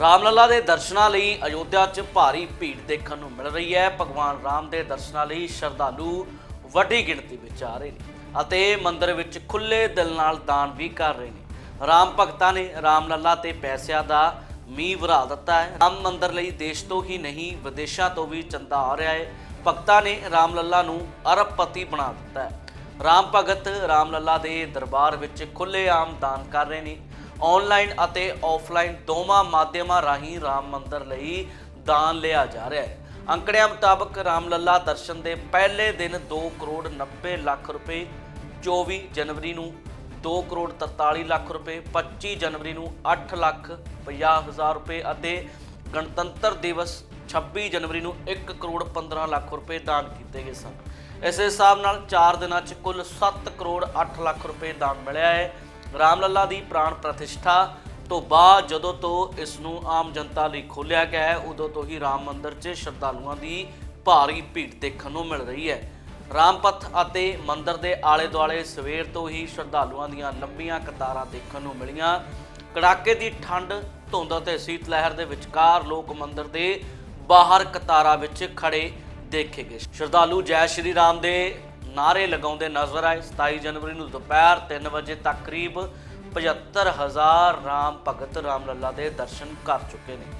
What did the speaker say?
ਰਾਮਲਲਾ ਦੇ ਦਰਸ਼ਨਾਂ ਲਈ ਅਯੋਧਿਆ 'ਚ ਭਾਰੀ ਭੀੜ ਦੇਖਣ ਨੂੰ ਮਿਲ ਰਹੀ ਹੈ। ਭਗਵਾਨ ਰਾਮ ਦੇ ਦਰਸ਼ਨਾਂ ਲਈ ਸ਼ਰਧਾਲੂ ਵੱਡੀ ਗਿਣਤੀ ਵਿੱਚ ਆ ਰਹੇ ਨੇ ਅਤੇ ਮੰਦਿਰ ਵਿੱਚ ਖੁੱਲੇ ਦਿਲ ਨਾਲ ਦਾਨ ਵੀ ਕਰ ਰਹੇ ਨੇ। ਰਾਮ ਭਗਤਾਂ ਨੇ ਰਾਮਲਲਾ ਤੇ ਪੈਸਿਆਂ ਦਾ ਮੀਂਹ ਵਰਾ ਦਿੱਤਾ ਹੈ। ਰਾਮ ਮੰਦਿਰ ਲਈ ਦੇਸ਼ ਤੋਂ ਹੀ ਨਹੀਂ, ਵਿਦੇਸ਼ਾਂ ਤੋਂ ਵੀ ਚੰਦਾ ਆ ਰਿਹਾ ਹੈ। ਭਗਤਾਂ ਨੇ ਰਾਮਲਲਾ ਨੂੰ ਅਰਬਪਤੀ ਬਣਾ ਦਿੱਤਾ ਹੈ। ਰਾਮ ਭਗਤ ਰਾਮਲਲਾ ਦੇ ਦਰਬਾਰ ਵਿੱਚ ਖੁੱਲ੍ਹੇਆਮ ਦਾਨ ਕਰ ਰਹੇ ਨੇ। ਆਨਲਾਈਨ ਅਤੇ ਆਫਲਾਈਨ ਦੋਵਾਂ ਮਾਧਿਅਮਾਂ ਰਾਹੀਂ ਰਾਮ ਮੰਦਰ ਲਈ ਦਾਨ ਲਿਆ ਜਾ ਰਿਹਾ ਹੈ। ਅੰਕੜਿਆਂ ਮੁਤਾਬਕ ਰਾਮਲਲਾ ਦਰਸ਼ਨ ਦੇ ਪਹਿਲੇ ਦਿਨ 2 ਕਰੋੜ 90 ਲੱਖ ਰੁਪਏ 24 ਜਨਵਰੀ ਨੂੰ 2 ਕਰੋੜ 43 ਲੱਖ ਰੁਪਏ 25 ਜਨਵਰੀ ਨੂੰ 8 ਲੱਖ 50 ਹਜ਼ਾਰ ਰੁਪਏ ਅਤੇ ਗਣਤੰਤਰ ਦਿਵਸ 26 ਜਨਵਰੀ ਨੂੰ 1 ਕਰੋੜ 15 ਲੱਖ ਰੁਪਏ ਦਾਨ ਕੀਤੇ ਗਏ ਸਨ। ਇਸ ਹਿਸਾਬ ਨਾਲ 4 ਦਿਨਾਂ 'ਚ ਕੁੱਲ 7 ਕਰੋੜ 8 ਲੱਖ ਰੁਪਏ ਦਾਨ ਮਿਲਿਆ ਹੈ। ਰਾਮਲਲਾ ਦੀ ਪ੍ਰਾਣ ਪ੍ਰਤਿਸ਼ਠਾ ਤੋਂ ਬਾਅਦ ਜਦੋਂ ਤੋਂ ਇਸ ਨੂੰ ਆਮ ਜਨਤਾ ਲਈ ਖੋਲ੍ਹਿਆ ਗਿਆ ਹੈ, ਉਦੋਂ ਤੋਂ ਹੀ ਰਾਮ ਮੰਦਿਰ 'ਚ ਸ਼ਰਧਾਲੂਆਂ ਦੀ ਭਾਰੀ ਭੀੜ ਦੇਖਣ ਨੂੰ ਮਿਲ ਰਹੀ ਹੈ। ਰਾਮਪਥ ਅਤੇ ਮੰਦਿਰ ਦੇ ਆਲੇ ਦੁਆਲੇ ਸਵੇਰ ਤੋਂ ਹੀ ਸ਼ਰਧਾਲੂਆਂ ਦੀਆਂ ਲੰਬੀਆਂ ਕਤਾਰਾਂ ਦੇਖਣ ਨੂੰ ਮਿਲੀਆਂ। ਕੜਾਕੇ ਦੀ ਠੰਡ, ਧੁੰਦ ਅਤੇ ਸੀਤ ਲਹਿਰ ਦੇ ਵਿਚਕਾਰ ਲੋਕ ਮੰਦਿਰ ਦੇ ਬਾਹਰ ਕਤਾਰਾਂ ਵਿੱਚ ਖੜੇ ਦੇਖੇ ਗਏ। ਸ਼ਰਧਾਲੂ ਜੈ ਸ਼੍ਰੀ ਰਾਮ ਦੇ ਨਾਰੇ ਲਗਾਉਂਦੇ ਨਜ਼ਰ ਆਏ। 27 ਜਨਵਰੀ ਨੂੰ ਦੁਪਹਿਰ 3 ਵਜੇ ਤੱਕ ਕਰੀਬ 75000 ਰਾਮ ਭਗਤ ਰਾਮ ਲੱਲਾ ਦੇ ਦਰਸ਼ਨ ਕਰ ਚੁੱਕੇ ਨੇ।